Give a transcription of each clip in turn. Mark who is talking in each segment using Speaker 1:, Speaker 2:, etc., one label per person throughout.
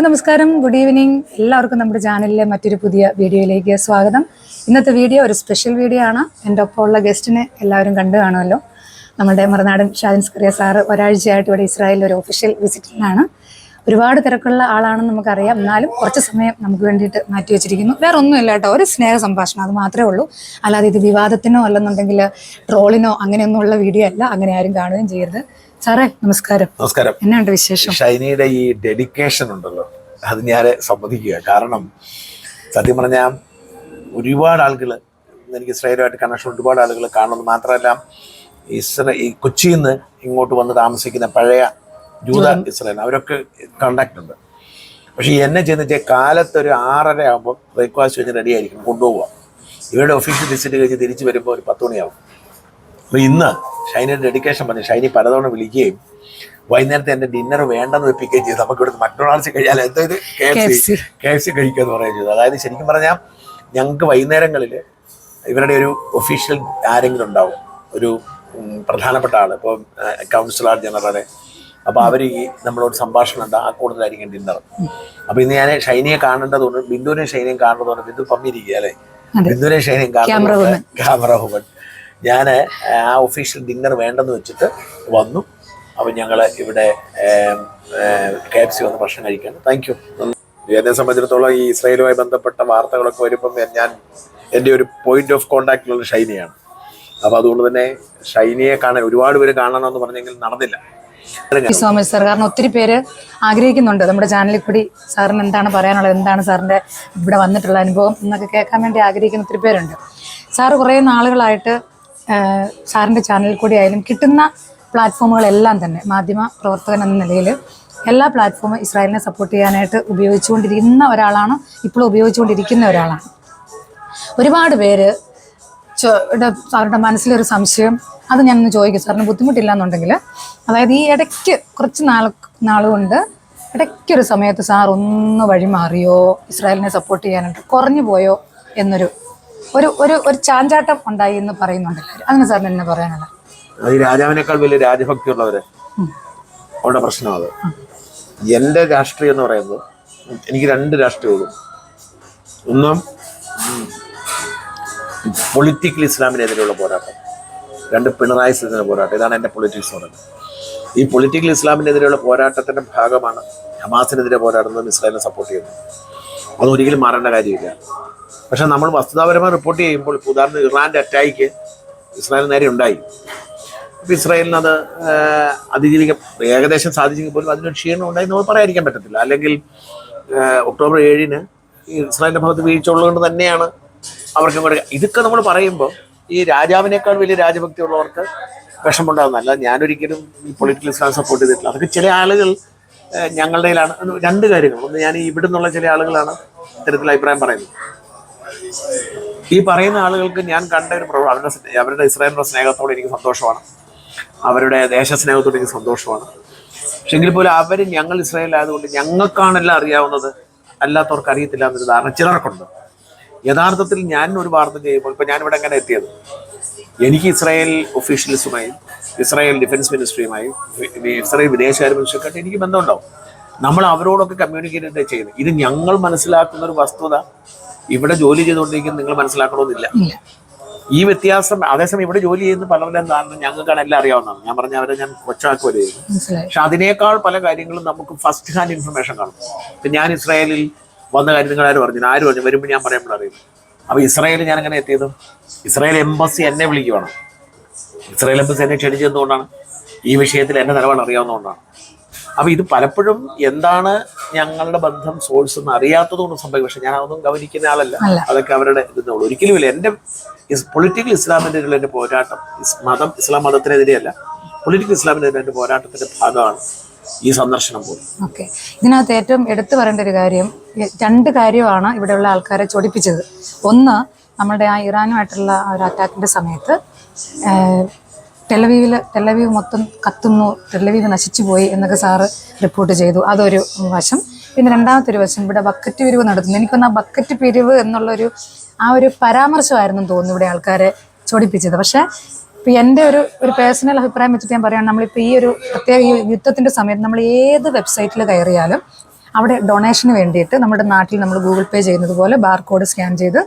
Speaker 1: Hello നമസ്കാരം. Good evening എല്ലാവർക്കും നമ്മുടെ ചാനലിലെ മറ്റൊരു പുതിയ വീഡിയോയിലേക്ക് സ്വാഗതം. ഇന്നത്തെ വീഡിയോ ഒരു സ്പെഷ്യൽ വീഡിയോ ആണ്. എന്റെ ഒപ്പമുള്ള ഗസ്റ്റിനെ എല്ലാവരും കണ്ടു കാണുമല്ലോ. നമ്മുടെ മറുനാടൻ ഷാദിൻ സ്കറിയ സാറ് ഒരാഴ്ചയായിട്ട് ഇവിടെ ഇസ്രായേലിൽ ഒരു ഒഫീഷ്യൽ വിസിറ്റിനാണ് ഒരുപാട് തിരക്കുള്ള ആളാണെന്ന് നമുക്കറിയാം. എന്നാലും കുറച്ച് സമയം നമുക്ക് വേണ്ടിയിട്ട് മാറ്റി വെച്ചിരിക്കുന്നു. വേറെ ഒന്നുമില്ല കേട്ടോ. ഒരു സ്നേഹ സംഭാഷണം. അത് മാത്രമേ ഉള്ളൂ. അല്ലാതെ ഇത് വിവാദത്തിനോ അല്ലെന്നുണ്ടെങ്കിൽ ട്രോളിനോ അങ്ങനെയൊന്നുമുള്ള വീഡിയോ അല്ല. അങ്ങനെ ആരും കാണുകയും ചെയ്യരുത്. സാറേ നമസ്കാരം.
Speaker 2: നമസ്കാരം.
Speaker 1: എന്നാണ്ട് വിശേഷം?
Speaker 2: ഷൈനിയുടെ ഈ ഡെഡിക്കേഷൻ ഉണ്ടല്ലോ. അത് ഞാൻ സമ്മതിക്കുക. കാരണം സത്യം പറഞ്ഞാൽ ഒരുപാട് ആളുകൾ എനിക്ക് ഇസ്രായേലുമായിട്ട് കണക്ഷൻ ഒരുപാട് ആളുകൾ കാണുന്നത് മാത്രമല്ല ഇസ്ര ഈ കൊച്ചിയിൽ നിന്ന് ഇങ്ങോട്ട് വന്ന് താമസിക്കുന്ന പഴയ ജൂത ഇസ്രായേൽ അവരൊക്കെ കോണ്ടാക്ട് ഉണ്ട്. പക്ഷെ എന്നെ ചെയ്യുന്ന വെച്ചാൽ കാലത്ത് ഒരു ആറര ആകുമ്പോൾ ബ്രേക്ക്ഫാസ്റ്റ് കഴിഞ്ഞ് റെഡി ആയിരിക്കും കൊണ്ടുപോകാം ഇവരുടെ ഒഫീഷ്യൽ വിസിറ്റ് കഴിഞ്ഞ് തിരിച്ച് വരുമ്പോൾ ഒരു പത്ത് മണിയാവും. അപ്പോൾ ഇന്ന് ഷൈനിയുടെ ഡെഡിക്കേഷൻ പറഞ്ഞു ഷൈനി പലതവണ വിളിക്കുകയും വൈകുന്നേരത്തെ എന്റെ ഡിന്നർ വേണ്ടെന്ന് വെപ്പിക്കുകയും ചെയ്തു. നമുക്ക് ഇവിടുന്ന് മക്ഡൊണാൾഡ്സ് കഴിയാൽ എന്താ ഇത്? K F C K F C കഴിക്കുക എന്ന് പറയുകയും ചെയ്തു. അതായത് ശരിക്കും പറഞ്ഞാൽ ഞങ്ങൾക്ക് വൈകുന്നേരങ്ങളിൽ ഇവരുടെ ഒരു ഒഫീഷ്യൽ ആരെങ്കിലും ഉണ്ടാവും. ഒരു പ്രധാനപ്പെട്ട ആൾ ഇപ്പോൾ കൗൺസിലർ ജനറലെ അപ്പോൾ അവർ ഈ നമ്മളോട് സംഭാഷണം ഉണ്ട് ആ കൂടുതലായിരിക്കും ഡിന്നർ അപ്പോൾ ഇന്ന് ഞാൻ ഷൈനിയെ കാണേണ്ടതുകൊണ്ട് ബിന്ദുവിനെ ഷൈനയും കാണേണ്ടതുകൊണ്ട് ബിന്ദു പമ്മിരിക്കുക അല്ലേ? ബിന്ദുവിനെ ഷൈനയും കാണുന്നത് ക്യാമറ വുമൺ ഞാൻ ആ ഒഫീഷ്യൽ ഡിന്നർ വേണ്ടെന്ന് വെച്ചിട്ട് വന്നു. അപ്പം ഞങ്ങൾ ഇവിടെ കെ എഫ് സി വന്ന് ഭക്ഷണം കഴിക്കാൻ താങ്ക് യു എന്നെ സംബന്ധിച്ചിടത്തോളം ഈ ഇസ്രായേലുമായി ബന്ധപ്പെട്ട വാർത്തകളൊക്കെ വരുമ്പം ഞാൻ എന്റെ ഒരു പോയിന്റ് ഓഫ് കോണ്ടാക്റ്റിലുള്ള ഷൈനിയാണ്. അപ്പോൾ അതുകൊണ്ട് തന്നെ ഷൈനിയെ കാണാൻ ഒരുപാട് പേര് കാണണമെന്ന് പറഞ്ഞെങ്കിൽ നടന്നില്ല.
Speaker 1: So sir. കാരണം ഒത്തിരി പേര് ആഗ്രഹിക്കുന്നുണ്ട് നമ്മുടെ ചാനലിൽ കൂടി സാറിന് എന്താണ് പറയാനുള്ളത് എന്താണ് സാറിന്റെ ഇവിടെ വന്നിട്ടുള്ള അനുഭവം എന്നൊക്കെ കേൾക്കാൻ വേണ്ടി ആഗ്രഹിക്കുന്ന ഒത്തിരി പേരുണ്ട്. സാറ് കുറേ നാളുകളായിട്ട് സാറിന്റെ ചാനലിൽ കൂടി ആയാലും കിട്ടുന്ന പ്ലാറ്റ്ഫോമുകളെല്ലാം തന്നെ മാധ്യമ പ്രവർത്തകൻ എന്ന നിലയിൽ എല്ലാ പ്ലാറ്റ്ഫോമും ഇസ്രായേലിനെ സപ്പോർട്ട് ചെയ്യാനായിട്ട് ഉപയോഗിച്ചുകൊണ്ടിരിക്കുന്ന ഒരാളാണ് ഇപ്പോഴും ഉപയോഗിച്ചുകൊണ്ടിരിക്കുന്ന ഒരാളാണ്. ഒരുപാട് പേര് ചോ- ടെ സാറിന്റെ മനസ്സിലൊരു സംശയം. അത് ഞാനൊന്ന് ചോദിക്കും. സാറിന് ബുദ്ധിമുട്ടില്ല എന്നുണ്ടെങ്കിൽ അതായത് ഈ ഇടയ്ക്ക് കുറച്ച് നാൾ നാളുകൊണ്ട് ഇടയ്ക്കൊരു സമയത്ത് സാർ ഒന്ന് വഴിമാറിയോ ഇസ്രായേലിനെ സപ്പോർട്ട് ചെയ്യാനായിട്ട് കുറഞ്ഞു പോയോ? എന്നൊരു ഒരു ഒരു ഒരു ചാഞ്ചാട്ടം ഉണ്ടായി എന്ന് പറയുന്നുണ്ട്. അതിന് സാറിന് എന്നെ പറയാനുള്ളത്
Speaker 2: അത് ഈ രാജാവിനേക്കാൾ വലിയ രാജഭക്തിയുള്ളവര് ഉള്ള പ്രശ്നം അത് എന്റെ രാഷ്ട്രീയം എന്ന് പറയുന്നത് എനിക്ക് രണ്ട് രാഷ്ട്രീയമുള്ളൂ. ഒന്നും പൊളിറ്റിക്കൽ ഇസ്ലാമിനെതിരെയുള്ള പോരാട്ടം. രണ്ട് പിണറായി സ്ഥിതിയുടെ പോരാട്ടം. ഇതാണ് എന്റെ പൊളിറ്റിക്സ് പറയുന്നത്. ഈ പൊളിറ്റിക്കൽ ഇസ്ലാമിനെതിരെയുള്ള പോരാട്ടത്തിന്റെ ഭാഗമാണ് ഹമാസിനെതിരെ പോരാടുന്നതും ഇസ്രായേലിനെ സപ്പോർട്ട് ചെയ്യുന്നത്. അതൊരിക്കലും മാറേണ്ട കാര്യമില്ല. പക്ഷെ നമ്മൾ വസ്തുതാപരമായി റിപ്പോർട്ട് ചെയ്യുമ്പോൾ ഇപ്പോൾ ഉദാഹരണം ഇറാന്റെ അറ്റാക്ക് ഇസ്രായേൽ നേരെ ഉണ്ടായി. ഇപ്പോൾ ഇസ്രായേലിന് അത് അതിജീവിക്കാൻ ഏകദേശം സാധിച്ചെങ്കിൽ പോലും അതിനൊരു ക്ഷീണം ഉണ്ടായി നമ്മൾ പറയാതിരിക്കാൻ പറ്റത്തില്ല. അല്ലെങ്കിൽ ഒക്ടോബർ ഏഴിന് ഇസ്രായേലിന്റെ ഭാഗത്ത് വീഴ്ച ഉള്ളതുകൊണ്ട് തന്നെയാണ് അവർക്ക് കൂടെ ഇതൊക്കെ നമ്മൾ പറയുമ്പോൾ ഈ രാജാവിനേക്കാൾ വലിയ രാജഭക്തി ഉള്ളവർക്ക് വിഷമമുണ്ടാകുന്നല്ല ഞാനൊരിക്കലും ഈ പൊളിറ്റിക്കൽ ഇസ്ലാം സപ്പോർട്ട് ചെയ്തിട്ടില്ല. അതൊക്കെ ചില ആളുകൾ ഞങ്ങളുടെയിലാണ് രണ്ട് കാര്യങ്ങൾ. ഒന്ന് ഞാൻ ഇവിടെ നിന്നുള്ള ചില ആളുകളാണ് ഇത്തരത്തിൽ അഭിപ്രായം പറയുന്നത്. ഈ പറയുന്ന ആളുകൾക്ക് ഞാൻ കണ്ട ഒരു പ്രവ- അവരുടെ അവരുടെ ഇസ്രായേലിന്റെ സ്നേഹത്തോട് എനിക്ക് സന്തോഷമാണ്. അവരുടെ ദേശസ്നേഹത്തോട് എനിക്ക് സന്തോഷമാണ്. പക്ഷെ എങ്കിൽ പോലും അവർ ഞങ്ങൾ ഇസ്രായേലായതുകൊണ്ട് ഞങ്ങൾക്കാണെല്ലാം അറിയാവുന്നത് അല്ലാത്തവർക്ക് അറിയത്തില്ല എന്നൊരു ധാരണ ചിലർക്കുണ്ട്. യഥാർത്ഥത്തിൽ ഞാൻ ഒരു വാർത്ത ചെയ്യുമ്പോൾ ഇപ്പൊ ഞാനിവിടെ എങ്ങനെ എത്തിയത്? എനിക്ക് ഇസ്രായേൽ ഒഫീഷ്യൽസുമായും ഇസ്രായേൽ ഡിഫൻസ് മിനിസ്ട്രിയുമായും ഇസ്രായേൽ വിദേശകാര്യ മിനിസ്റ്റർക്കായിട്ട് എനിക്ക് ബന്ധമുണ്ടാവും. നമ്മൾ അവരോടൊക്കെ കമ്മ്യൂണിക്കേറ്റ് ചെയ്യുന്നത്. ഇത് ഞങ്ങൾ മനസ്സിലാക്കുന്ന ഒരു വസ്തുത ഇവിടെ ജോലി ചെയ്തുകൊണ്ടിരിക്കുന്ന നിങ്ങൾ മനസ്സിലാക്കണമെന്നില്ല. ഈ വ്യത്യാസം അതേസമയം ഇവിടെ ജോലി ചെയ്യുന്ന പലരുടെ എന്താണെന്ന് ഞങ്ങൾക്കാണ് എല്ലാം അറിയാവുന്നതാണ്. ഞാൻ പറഞ്ഞ അവരെ ഞാൻ ചെയ്യുന്നു
Speaker 1: മനസ്സിലായി.
Speaker 2: പക്ഷെ അതിനേക്കാൾ പല കാര്യങ്ങളും നമുക്ക് ഫസ്റ്റ് ഹാൻഡ് ഇൻഫർമേഷൻ കാണും. ഇപ്പൊ ഞാൻ ഇസ്രായേലിൽ വന്ന കാര്യം നിങ്ങൾ ആര് പറഞ്ഞു? ആര് പറഞ്ഞു? വരുമ്പോൾ ഞാൻ പറയുമ്പോൾ അറിയും അപ്പൊ ഇസ്രായേൽ ഞാൻ എങ്ങനെ എത്തിയത്? ഇസ്രായേൽ എംബസി എന്നെ വിളിക്കുവാണ്. ഇസ്രായേൽ എംബസി എന്നെ ക്ഷണിച്ചതുകൊണ്ടാണ് ഈ വിഷയത്തിൽ എന്റെ നിലപാട് അറിയാവുന്നതുകൊണ്ടാണ്. അപ്പൊ ഇത് പലപ്പോഴും എന്താണ് ഞങ്ങളുടെ ബന്ധം സോഴ്സ് എന്ന് അറിയാത്തതുകൊണ്ട് സംഭവിക്കും. പക്ഷെ ഞാൻ അതൊന്നും ഗവനിക്കുന്ന ആളല്ല. അതൊക്കെ അവരുടെ ഇതെന്നുള്ളൂ ഒരിക്കലും ഇല്ല. എന്റെ പൊളിറ്റിക്കൽ ഇസ്ലാമിന്റെ എന്റെ പോരാട്ടം മതം ഇസ്ലാം മതത്തിനെതിരെയല്ല. പൊളിറ്റിക്കൽ ഇസ്ലാമിനെതിരെ എന്റെ പോരാട്ടത്തിന്റെ ഭാഗമാണ്. ഈ സന്ദർശനം പോലും.
Speaker 1: ഓക്കെ. ഇതിനകത്ത് ഏറ്റവും എടുത്തു പറയേണ്ട ഒരു കാര്യം രണ്ട് കാര്യമാണ് ഇവിടെയുള്ള ആൾക്കാരെ ചൊടിപ്പിച്ചത്. ഒന്ന് നമ്മളുടെ ആ ഇറാനുമായിട്ടുള്ള ഒരു അറ്റാക്കിന്റെ സമയത്ത് ടെലവീവിൽ ടെലവീവ് മൊത്തം കത്തുന്നു ടെലവീവ് നശിച്ചു പോയി എന്നൊക്കെ സാറ് റിപ്പോർട്ട് ചെയ്തു. അതൊരു വശം. പിന്നെ രണ്ടാമത്തെ ഒരു വശം ഇവിടെ ബക്കറ്റ് പിരിവ് നടത്തുന്നു. എനിക്കൊന്ന് ആ ബക്കറ്റ് പിരിവ് എന്നുള്ളൊരു ആ ഒരു പരാമർശമായിരുന്നു തോന്നുന്നു ഇവിടെ ആൾക്കാരെ ചൊടിപ്പിച്ചത്. പക്ഷേ ഇപ്പം എന്റെ ഒരു ഒരു പേഴ്സണൽ അഭിപ്രായം വെച്ചിട്ട് ഞാൻ പറയുകയാണ് നമ്മളിപ്പോൾ ഈ ഒരു പ്രത്യേക ഈ സമയത്ത് നമ്മൾ ഏത് വെബ്സൈറ്റിൽ കയറിയാലും അവിടെ ഡൊണേഷന് വേണ്ടിയിട്ട് നമ്മുടെ നാട്ടിൽ നമ്മൾ ഗൂഗിൾ പേ ചെയ്യുന്നത് പോലെ ബാർകോഡ് സ്കാൻ ചെയ്ത്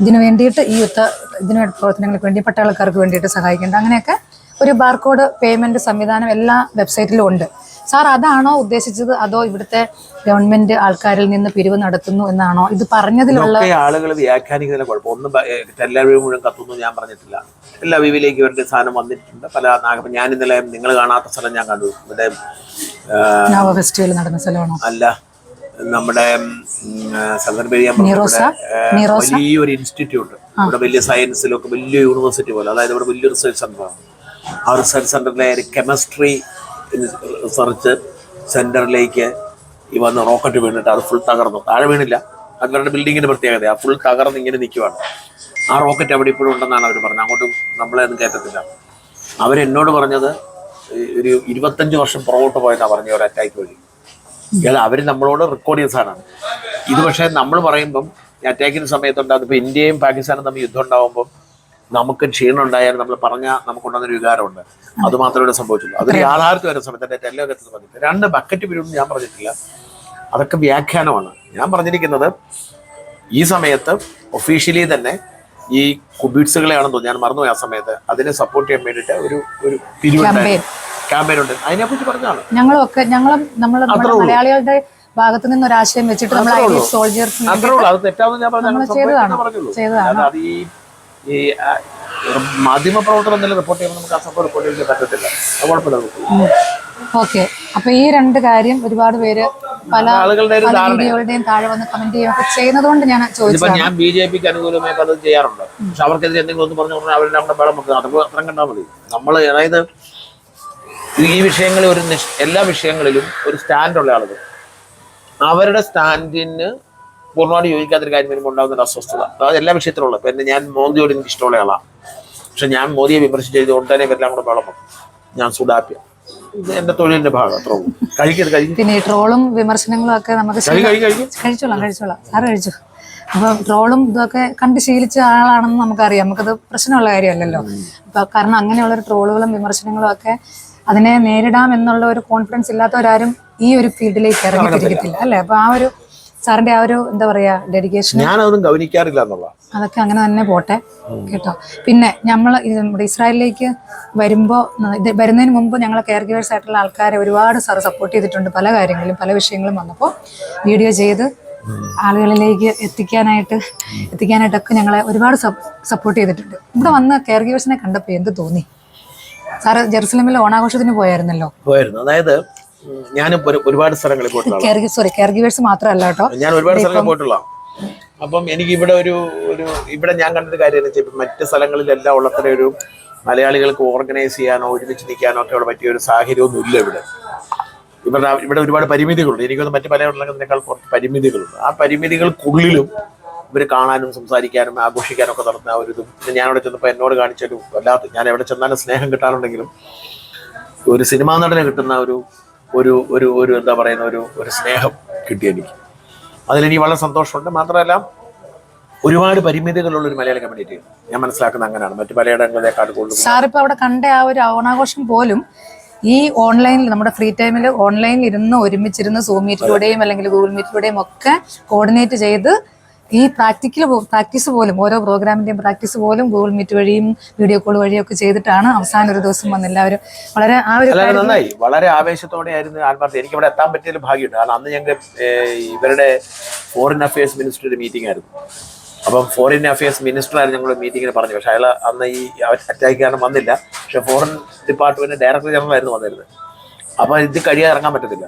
Speaker 1: ഇതിനു വേണ്ടിയിട്ട് ഈ യുദ്ധ ഇതിനു പ്രവർത്തനങ്ങൾക്ക് വേണ്ടി പട്ടാളക്കാർക്ക് വേണ്ടിയിട്ട് സഹായിക്കേണ്ട. അങ്ങനെയൊക്കെ ഒരു ബാർകോഡ് പേയ്മെന്റ് സംവിധാനം എല്ലാ വെബ്സൈറ്റിലും ഉണ്ട്. സാർ അതാണോ ഉദ്ദേശിച്ചത്? അതോ ഇവിടുത്തെ ഗവൺമെന്റ് ആൾക്കാരിൽ നിന്ന് പിരിവ് നടത്തുന്നു എന്നാണോ? ഇത് പറഞ്ഞതിലുള്ള
Speaker 2: ആളുകൾ വ്യാഖ്യാനിക്കുന്നതിന് കുഴപ്പം. ഒന്നും മുഴുവൻ കത്തുന്നു ഞാൻ പറഞ്ഞിട്ടില്ല. എല്ലാ വിവിലേക്ക് ഇവരുടെ സാധനം വന്നിട്ടുണ്ട്. പല ഞാൻ ഇന്നലെ നിങ്ങൾ കാണാത്ത സ്ഥലം ഞാൻ കണ്ടു. ഇവിടെ
Speaker 1: ഫെസ്റ്റിവൽ നടന്ന സ്ഥലമാണോ?
Speaker 2: അല്ല നമ്മുടെ വലിയൊരു ഇൻസ്റ്റിറ്റ്യൂട്ട്. ഇവിടെ വലിയ സയൻസിലൊക്കെ വലിയ യൂണിവേഴ്സിറ്റി പോലെ. അതായത് ഇവിടെ വലിയ റിസർച്ച് സെന്ററാണ് ആ റിസർച്ച് സെന്ററിലെ കെമിസ്ട്രി റിസർച്ച് സെന്ററിലേക്ക് ഈ വന്ന് റോക്കറ്റ് വീണിട്ട് അത് ഫുൾ തകർന്നു. താഴെ വീണില്ല. അത് അവരുടെ ബിൽഡിങ്ങിന്റെ പ്രത്യേകത ആ ഫുൾ തകർന്ന് ഇങ്ങനെ നിൽക്കുവാണ് ആ റോക്കറ്റ് അവിടെ ഇപ്പോഴും ഉണ്ടെന്നാണ് അവർ പറഞ്ഞത്. അങ്ങോട്ടും നമ്മളെ ഒന്നും കയറ്റത്തില്ല അവരെന്നോട് പറഞ്ഞത് ഒരു ഇരുപത്തഞ്ച് വർഷം പുറകോട്ട് പോയെന്നാണ് പറഞ്ഞ ഒരു അറ്റാക്ക് വഴി. അത് അവർ നമ്മളോട് റെക്കോർഡ് ചെയ്ത ഇത് പക്ഷേ നമ്മൾ പറയുമ്പം അറ്റാക്കിന് സമയത്തുണ്ടാകും ഇപ്പോൾ ഇന്ത്യയും പാകിസ്ഥാനും തമ്മിൽ യുദ്ധം ഉണ്ടാകുമ്പം നമുക്ക് ക്ഷീണം ഉണ്ടായാലും നമ്മൾ പറഞ്ഞാൽ ഒരു വികാരമുണ്ട്. അത്. മാത്രമേ സംഭവിച്ചുള്ളൂ. അതൊരു യാഥാർത്ഥ്യം വരുന്ന സമയത്ത് എന്റെ ടെല്ലോകത്ത് പറഞ്ഞിട്ട് രണ്ട് ബക്കറ്റ് പിരിവൊന്നും ഞാൻ പറഞ്ഞിട്ടില്ല. അതൊക്കെ വ്യാഖ്യാനമാണ്. ഞാൻ പറഞ്ഞിരിക്കുന്നത് ഈ സമയത്ത് ഒഫീഷ്യലി തന്നെ ഈ കുബീഡ്സുകളെയാണെന്ന് തോന്നുന്നു. ഞാൻ മറന്നുപോയി ആ സമയത്ത്. അതിനെ സപ്പോർട്ട് ചെയ്യാൻ വേണ്ടിയിട്ട് ഒരു ഒരു ക്യാമ്പയിൻ ഉണ്ട്. അതിനെ കുറിച്ച് പറഞ്ഞാണ്
Speaker 1: ഞങ്ങളൊക്കെ ഞങ്ങളും നമ്മൾ മലയാളികളുടെ ഭാഗത്തു നിന്ന് ഒരു ആശയം വെച്ചിട്ട് നമ്മൾ
Speaker 2: ഉള്ളൂ. അത് തെറ്റാന്ന് ഞാൻ പറഞ്ഞു
Speaker 1: ചെയ്തതാണ്. ചെയ്തതാണ്.
Speaker 2: ഈ മാധ്യമ പ്രവർത്തനം എന്തെങ്കിലും റിപ്പോർട്ട് ചെയ്യുമ്പോൾ നമുക്ക് ആ സംഭവം റിപ്പോർട്ട് ചെയ്യാൻ പറ്റത്തില്ല. അത് കുഴപ്പമില്ല.
Speaker 1: ഓക്കെ. അപ്പൊ ഈ രണ്ട് കാര്യം ഒരുപാട് പേര് പല വീഡിയോകളുടെയും താഴെ വന്ന് കമന്റ് ചെയ്യുകയൊക്കെ ചെയ്യുന്നത് കൊണ്ട് ഞാൻ
Speaker 2: ഇതിപ്പോ ഞാൻ ബി ജെ പിക്ക് അനുകൂലമായിട്ട് അത് ചെയ്യാറുണ്ട്. പക്ഷെ അവർക്കെതിരെ എന്തെങ്കിലും ഒന്ന് പറഞ്ഞു പറഞ്ഞാൽ അവരെല്ലാം കൂടെ വേണം നമുക്ക് അതൊക്കെ അത്രയും കണ്ടാൽ മതി. നമ്മൾ അതായത് ഈ വിഷയങ്ങളിൽ ഒരു എല്ലാ വിഷയങ്ങളിലും ഒരു സ്റ്റാൻഡുള്ള ആളുകൾ. അവരുടെ സ്റ്റാൻഡിന് പൂർണമായിട്ട് യോജിക്കാത്തൊരു കാര്യം വരുമ്പോൾ ഉണ്ടാകുന്ന ഒരു അസ്വസ്ഥത. അതായത് എല്ലാ വിഷയത്തിലുള്ള പിന്നെ ഞാൻ മോദിയോട് എനിക്ക് ഇഷ്ടമുള്ള ആളാണ്. പക്ഷെ ഞാൻ മോദിയെ വിമർശിച്ച് ചെയ്ത് തന്നെ ഇവരെല്ലാം കൂടെ വളർന്നു ഞാൻ സുഡാപ്യ. എന്റെ തൊഴിലിന്റെ ഭാഗം അത്ര കഴിക്കരുത് കഴിക്കും
Speaker 1: പിന്നെ ട്രോളും വിമർശനങ്ങളും ഒക്കെ നമുക്ക് കഴിച്ചോളാം കഴിച്ചോളാം. സാറ് കഴിച്ചു. അപ്പൊ ട്രോളും ഇതൊക്കെ കണ്ട് ശീലിച്ച ആളാണെന്ന് നമുക്കറിയാം. നമുക്കത് പ്രശ്നമുള്ള കാര്യമല്ലല്ലോ. അപ്പൊ കാരണം അങ്ങനെയുള്ള ഒരു ട്രോളുകളും വിമർശനങ്ങളും ഒക്കെ അതിനെ നേരിടാം എന്നുള്ള ഒരു കോൺഫിഡൻസ് ഇല്ലാത്തവരാരും ഈ ഒരു ഫീൽഡിലേക്ക് ഇറങ്ങി തിരികത്തില്ല അല്ലെ? അപ്പൊ ആ ഒരു സാറിന്റെ ആ ഒരു എന്താ പറയാ ഡെഡിക്കേഷൻ
Speaker 2: ഞാനതൊന്നും ഗൗനിക്കാറില്ല എന്നുള്ള.
Speaker 1: അതൊക്കെ അങ്ങനെ തന്നെ പോട്ടെ കേട്ടോ. പിന്നെ നമ്മൾ നമ്മുടെ ഇസ്രായേലിലേക്ക് വരുമ്പോ ഇത് വരുന്നതിന് മുമ്പ് ഞങ്ങൾ കെയർ ഗിവേഴ്സ് ആയിട്ടുള്ള ആൾക്കാരെ ഒരുപാട് സാർ സപ്പോർട്ട് ചെയ്തിട്ടുണ്ട് പല കാര്യങ്ങളും പല വിഷയങ്ങളും വന്നപ്പോൾ വീഡിയോ ചെയ്ത് ആളുകളിലേക്ക് എത്തിക്കാനായിട്ട് എത്തിക്കാനായിട്ടൊക്കെ ഞങ്ങളെ ഒരുപാട് സപ്പോർട്ട് ചെയ്തിട്ടുണ്ട്. ഇവിടെ വന്ന് കെയർ ഗിവേഴ്സിനെ കണ്ടപ്പോൾ എന്ത് തോന്നി? സാറ് ജെറുസലേമിൽ ഓണാഘോഷത്തിന് പോയായിരുന്നല്ലോ?
Speaker 2: പോയിരുന്നു അതായത് ഞാനും ഒരുപാട് സ്ഥലങ്ങളിൽ പോയിട്ടുള്ള
Speaker 1: സോറി കെയർ ഗിവേഴ്സ് മാത്രമല്ല കേട്ടോ.
Speaker 2: ഞാൻ ഒരുപാട് സ്ഥലങ്ങളിൽ പോയിട്ടുള്ള അപ്പം എനിക്ക് ഇവിടെ ഒരു ഒരു ഇവിടെ ഞാൻ കണ്ടൊരു കാര്യം എന്ന് വെച്ചാൽ മറ്റ് സ്ഥലങ്ങളിലെല്ലാം ഉള്ളത്ര ഒരു മലയാളികൾക്ക് ഓർഗനൈസ് ചെയ്യാനോ ഒരുമിച്ച് നിൽക്കാനോ ഒക്കെ ഉള്ള പറ്റിയ ഒരു സാഹചര്യമൊന്നും ഇല്ല ഇവിടെ. ഇവിടെ ഇവിടെ ഒരുപാട് പരിമിതികളുണ്ട്. എനിക്കൊന്ന് മറ്റ് ഉള്ളതിനേക്കാൾ കുറച്ച് പരിമിതികളുണ്ട്. ആ പരിമിതികൾക്കുള്ളിലും ഇവർ കാണാനും സംസാരിക്കാനും ആഘോഷിക്കാനും ഒക്കെ നടന്ന ആ ഒരു ഇതും. പിന്നെ ഞാൻ അവിടെ ചെന്നപ്പോൾ എന്നോട് കാണിച്ചൊരു വല്ലാത്ത ഞാൻ എവിടെ ചെന്നാലും സ്നേഹം കിട്ടാനുണ്ടെങ്കിലും ഒരു സിനിമാ നടനെ കിട്ടുന്ന ഒരു ഒരു ഒരു ഒരു എന്താ പറയുന്ന ഒരു ഒരു സ്നേഹം കിട്ടി എനിക്ക്. അതിലെനിക്ക് വളരെ സന്തോഷമുണ്ട്. മാത്രമല്ല ഒരുപാട് പരിമിതികളുള്ള ഒരു മലയാള കമ്മ്യൂണിറ്റി ഞാൻ മനസ്സിലാക്കുന്നത് അങ്ങനെയാണ്. മറ്റു പലയിടങ്ങളെക്കാൾ കൂടുതൽ
Speaker 1: സാറിപ്പോൾ അവിടെ കണ്ട ആ ഒരു ഓണാഘോഷം പോലും ഈ ഓൺലൈനിൽ നമ്മുടെ ഫ്രീ ടൈമിൽ ഓൺലൈനിൽ ഇരുന്ന് ഒരുമിച്ചിരുന്ന് സൂം മീറ്റിലൂടെയും അല്ലെങ്കിൽ ഗൂഗിൾ മീറ്റിലൂടെയും ഒക്കെ കോർഡിനേറ്റ് ചെയ്ത് ഈ പ്രാക്ടിക്കൽ പ്രാക്ടീസ് പോലും ഓരോ പ്രോഗ്രാമിന്റെയും പ്രാക്ടീസ് പോലും ഗൂഗിൾ മീറ്റ് വഴിയും വീഡിയോ കോൾ വഴിയും ഒക്കെ ചെയ്തിട്ടാണ് അവസാന ഒരു ദിവസം വന്ന് എല്ലാവരും വളരെ ആ ഒരു
Speaker 2: നന്നായി. വളരെ ആവേശത്തോടെ ആയിരുന്നു ആത്മാർത്ഥം എനിക്ക് ഇവിടെ എത്താൻ പറ്റിയതിൽ ഭാഗ്യമുണ്ട്. കാരണം അന്ന് ഞങ്ങൾക്ക് ഇവരുടെ ഫോറിൻ അഫയേഴ്സ് മിനിസ്റ്ററുടെ മീറ്റിംഗ് ആയിരുന്നു. അപ്പം ഫോറിൻ അഫയേഴ്സ് മിനിസ്റ്റർ ആയിരുന്നു ഞങ്ങൾ മീറ്റിങ്ങിന് പറഞ്ഞു പക്ഷേ അയാൾ അന്ന് ഈ അറ്റാക്ക് കാരണം വന്നില്ല. പക്ഷെ ഫോറിൻ ഡിപ്പാർട്ട്മെന്റ് ഡയറക്ടർ ജനറൽ ആയിരുന്നു വന്നിരുന്നത്. അപ്പോൾ ഇത് കഴിയാതെ ഇറങ്ങാൻ പറ്റത്തില്ല.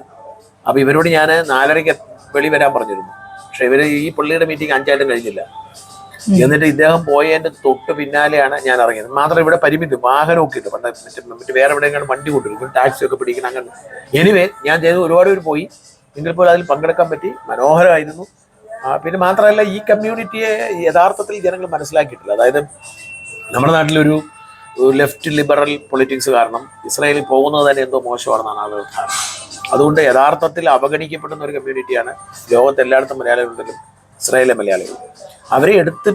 Speaker 2: അപ്പോൾ ഇവരോട് ഞാൻ നാലരയ്ക്ക് വെളി വരാൻ പറഞ്ഞിരുന്നു. പക്ഷെ ഇവർ ഈ പുള്ളിയുടെ മീറ്റിംഗ് അഞ്ചായിട്ടും കഴിഞ്ഞില്ല. എന്നിട്ട് ഇദ്ദേഹം പോയതിന്റെ തൊട്ട് പിന്നാലെയാണ് ഞാൻ ഇറങ്ങിയത്. മാത്രം ഇവിടെ പരിമിതി വാഹനമൊക്കെ ഉണ്ട് പണ്ട് മറ്റേ വേറെ എവിടെയെങ്കിലും വണ്ടി കൊണ്ടുവരും. ടാക്സി ഒക്കെ പിടിക്കണം അങ്ങനെ. എനിവേ ഞാൻ ചെയ്ത് ഒരുപാട് പേര് പോയി. എങ്കിൽ പോലും അതിൽ പങ്കെടുക്കാൻ പറ്റി. മനോഹരമായിരുന്നു. പിന്നെ മാത്രമല്ല ഈ കമ്മ്യൂണിറ്റിയെ യഥാർത്ഥത്തിൽ ജനങ്ങൾ മനസ്സിലാക്കിയിട്ടില്ല. അതായത് നമ്മുടെ നാട്ടിലൊരു ലെഫ്റ്റ് ലിബറൽ പൊളിറ്റിക്സ് കാരണം ഇസ്രായേലിൽ പോകുന്നത് തന്നെ എന്തോ മോശമാണെന്നാണ് ആളുകൾ ധാരണ. അതുകൊണ്ട് യഥാർത്ഥത്തിൽ അവഗണിക്കപ്പെടുന്ന ഒരു കമ്മ്യൂണിറ്റിയാണ് ലോകത്ത് എല്ലായിടത്തും മലയാളികളുണ്ടെങ്കിലും ഇസ്രായേലിലെ മലയാളികൾ. അവരെ എടുത്ത്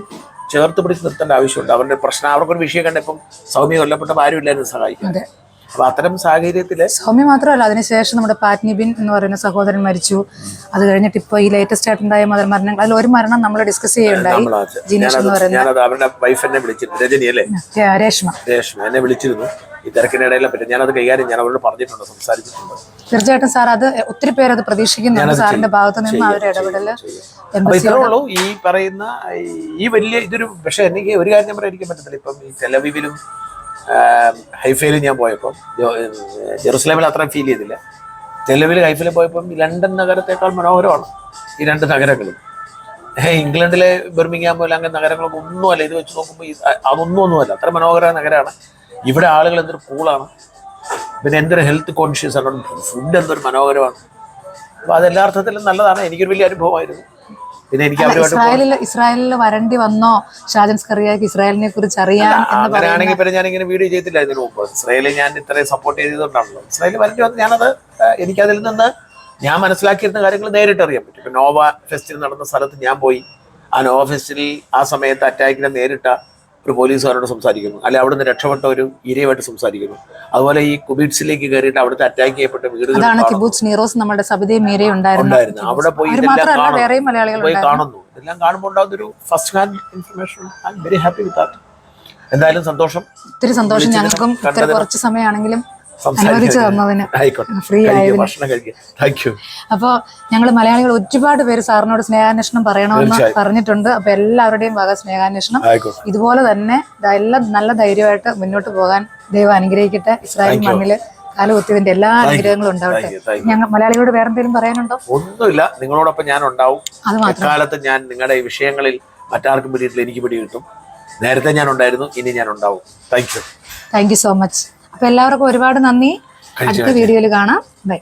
Speaker 2: ചേർത്ത് പിടിച്ച് നിർത്തേണ്ട ആവശ്യമുണ്ട്. അവരുടെ പ്രശ്നം അവർക്കൊരു വിഷയം കണ്ടപ്പം സൗമ്യ കൊല്ലപ്പെട്ട ആരും ഇല്ലായിരുന്നു സഹായിക്കും അപ്പൊ അത്തരം സാഹചര്യത്തിൽ
Speaker 1: സൗമ്യ മാത്രമല്ല അതിനുശേഷം നമ്മുടെ പാറ്റ്നിബിൻ എന്ന് പറയുന്ന സഹോദരൻ മരിച്ചു. അത് കഴിഞ്ഞിട്ട് ഇപ്പൊ ഈ ലേറ്റസ്റ്റ് ആയിട്ടുണ്ടായ മതൽ മരണങ്ങൾ അതിൽ ഒരു മരണം നമ്മൾ ഡിസ്കസ് ചെയ്യുണ്ടായി ജിനീഷ് എന്ന്
Speaker 2: അവരുടെ വൈഫ് എന്നെ വിളിച്ചിരുന്നു. രജനി അല്ലേ?
Speaker 1: രേഷ്മ.
Speaker 2: രേഷ്മ എന്നെ വിളിച്ചിരുന്നു. ഈ തിരക്കിനിടയിലും പറ്റും ഞാനത് കൈകാര്യം ഞാൻ അവരോട് പറഞ്ഞിട്ടുണ്ട് സംസാരിച്ചിട്ടുണ്ട്.
Speaker 1: തീർച്ചയായിട്ടും സാർ അത് ഒത്തിരി പേര് അത് പ്രതീക്ഷിക്കുന്നുണ്ട് സാറിന്റെ ഭാഗത്ത് നിന്ന് അവരുടെ
Speaker 2: ഇടപെടൽ ഈ പറയുന്ന ഈ- വലിയ ഇതൊരു പക്ഷെ എനിക്ക് ഒരു കാര്യം പറയാൻ പറ്റത്തില്ല. ഇപ്പം ഈ തെലവിവിലും ഹൈഫയിലും ഞാൻ പോയപ്പം ജോ- ഏഹ് ജെറുസലേമിൽ അത്രയും ഫീൽ ചെയ്തില്ല. തെലവിൽ ഹൈഫയിൽ പോയപ്പം ലണ്ടൻ നഗരത്തെക്കാൾ മനോഹരമാണ് ഈ രണ്ട് നഗരങ്ങളും. ഇംഗ്ലണ്ടിലെ ബെർമിങ്ങാം പോലെ അങ്ങനെ നഗരങ്ങളൊക്കെ ഒന്നുമല്ല ഇത് വെച്ച് നോക്കുമ്പോൾ അതൊന്നും ഒന്നുമല്ല. അത്ര മനോഹരമായ നഗരമാണ് ഇവിടെ ആളുകൾ എന്തൊരു കൂളാണ് പിന്നെ എന്തൊരു ഹെൽത്ത് കോൺഷ്യസ് ആണ്. ഫുഡ് എന്തൊരു മനോഹരമാണ്. അപ്പോൾ അതെല്ലാ അർത്ഥത്തിലും നല്ലതാണ്. എനിക്കൊരു വലിയ അനുഭവമായിരുന്നു. പിന്നെ എനിക്ക്
Speaker 1: ഇസ്രായേലിൽ ഇസ്രായേലിൽ വരണ്ടി വന്നോ? ഷാജൻ സ്കറിയാക്ക് ഇസ്രായേലിനെ കുറിച്ച് അറിയാം
Speaker 2: അങ്ങനെയാണെങ്കിൽ പിന്നെ ഞാൻ ഇങ്ങനെ വീഡിയോ ചെയ്തില്ല ഇതിന് മുമ്പ്. ഇസ്രായേലിൽ ഞാൻ ഇത്രയും സപ്പോർട്ട് ചെയ്തതുകൊണ്ടാണല്ലോ ഇസ്രായേലിൽ വരണ്ടി വന്ന് ഞാനത് എനിക്കതിൽ നിന്ന് ഞാൻ മനസ്സിലാക്കിയിരുന്ന കാര്യങ്ങൾ നേരിട്ട് അറിയാൻ പറ്റും. ഇപ്പൊ നോവ ഫെസ്റ്റിൽ നടന്ന സ്ഥലത്ത് ഞാൻ പോയി. ആ നോവ ഫെസ്റ്റിൽ ആ സമയത്ത് അറ്റാക്കിനെ നേരിട്ട ഒരു പോലീസുകാരോട് സംസാരിക്കുന്നു. അല്ലെ അവിടുന്ന് രക്ഷപ്പെട്ട ഒരു ഇരയുമായിട്ട് സംസാരിക്കുന്നു. അതുപോലെ ഈ കുബീറ്റ്സിലേക്ക് കയറിയിട്ട് അവിടുത്തെ അറ്റാക്ക് ചെയ്യപ്പെട്ട വീടുകൾ
Speaker 1: ഉണ്ടായിരുന്നു
Speaker 2: അവിടെ പോയി. പോയി കാണുന്നു. ഇതെല്ലാം കാണുമ്പോൾ ഉണ്ടാകുന്ന ഒരു first hand information very happy with that എന്തായാലും സന്തോഷം.
Speaker 1: ഒത്തിരി സന്തോഷം ഞങ്ങൾക്കും. കുറച്ച് സമയമാണെങ്കിലും അനുവദിച്ചു തന്നതിന്.
Speaker 2: ആയിക്കോട്ടെ.
Speaker 1: ഫ്രീ ആയതിന്. അപ്പോൾ ഞങ്ങൾ മലയാളികൾ ഒരുപാട് പേര് സാറിനോട് സ്നേഹാന്വേഷണം പറയണമെന്ന്. പറഞ്ഞിട്ടുണ്ട്. അപ്പൊ എല്ലാവരുടെയും വക സ്നേഹാന്വേഷണം. ഇതുപോലെ തന്നെ എല്ലാം നല്ല ധൈര്യമായിട്ട് മുന്നോട്ട് പോകാൻ ദൈവം അനുഗ്രഹിക്കട്ടെ. ഇസ്രായേൽ. മണ്ണിൽ കാലുകുത്തിയതിന്റെ എല്ലാ അനുഗ്രഹങ്ങളും ഉണ്ടാവട്ടെ. ഞങ്ങൾ മലയാളികളോട് വേറെ എന്തെങ്കിലും പറയാനുണ്ടോ?
Speaker 2: ഒന്നുമില്ല. നിങ്ങളോടൊപ്പം ഞാൻ ഉണ്ടാവും.
Speaker 1: അത്
Speaker 2: ഞാൻ നിങ്ങളുടെ ഈ വിഷയങ്ങളിൽ മറ്റാർക്കും പിടിയിട്ടില്ല. എനിക്ക് പിടി കിട്ടും നേരത്തെ ഞാൻ ഉണ്ടായിരുന്നു. ഇനി ഞാൻ ഉണ്ടാവും. Thank you
Speaker 1: thank you so much അപ്പൊ എല്ലാവർക്കും ഒരുപാട് നന്ദി. അടുത്ത വീഡിയോയിൽ കാണാം. ബൈ